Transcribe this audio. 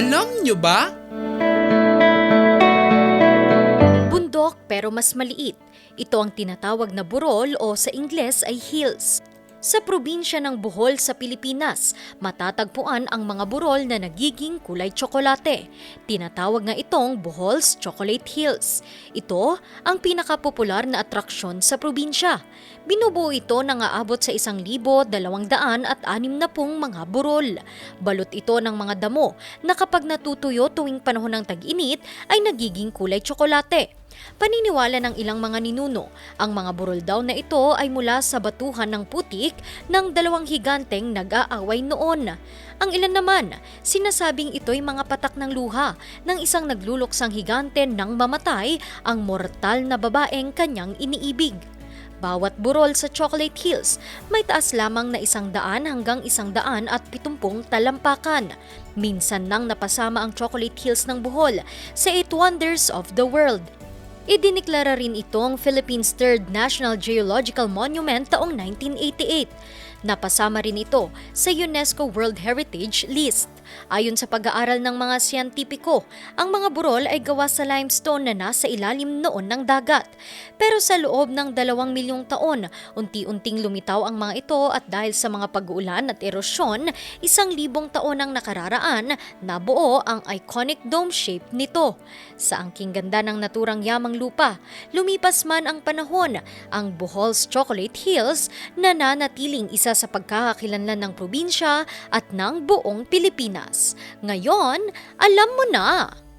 Alam nyo ba? Bundok pero mas maliit. Ito ang tinatawag na burol o sa Ingles ay hills. Sa probinsya ng Bohol sa Pilipinas, matatagpuan ang mga burol na nagiging kulay tsokolate. Tinatawag nga itong Bohol's Chocolate Hills. Ito ang pinakapopular na atraksyon sa probinsya. Binubuo ito ng aabot sa isang libo, dalawang daan at anim na pung mga burol. Balot ito ng mga damo na kapag natutuyo tuwing panahon ng tag-init ay nagiging kulay tsokolate. Paniniwala ng ilang mga ninuno, ang mga burol daw na ito ay mula sa batuhan ng putik ng dalawang higanteng nag-aaway noon. Ang ilan naman, sinasabing ito'y mga patak ng luha ng isang nagluluksang higante nang mamatay ang mortal na babaeng kanyang iniibig. Bawat burol sa Chocolate Hills may taas lamang na isang daan hanggang isang daan at pitumpung talampakan. Minsan nang napasama ang Chocolate Hills ng Bohol sa Eight Wonders of the World. Idiniklara rin itong Philippines' third National Geological Monument taong 1988. Napasama rin ito sa UNESCO World Heritage List. Ayon sa pag-aaral ng mga siyentipiko, ang mga burol ay gawa sa limestone na nasa ilalim noon ng dagat. Pero sa loob ng dalawang milyong taon, unti-unting lumitaw ang mga ito at dahil sa mga pag-uulan at erosyon, isang libong taon ang nakararaan, nabuo ang iconic dome shape nito. Sa angking ganda ng naturang yamang lupa, lumipas man ang panahon, ang Bohol's Chocolate Hills nananatiling isa sa pagkakakilanlan ng probinsya at ng buong Pilipinas. Ngayon, alam mo na!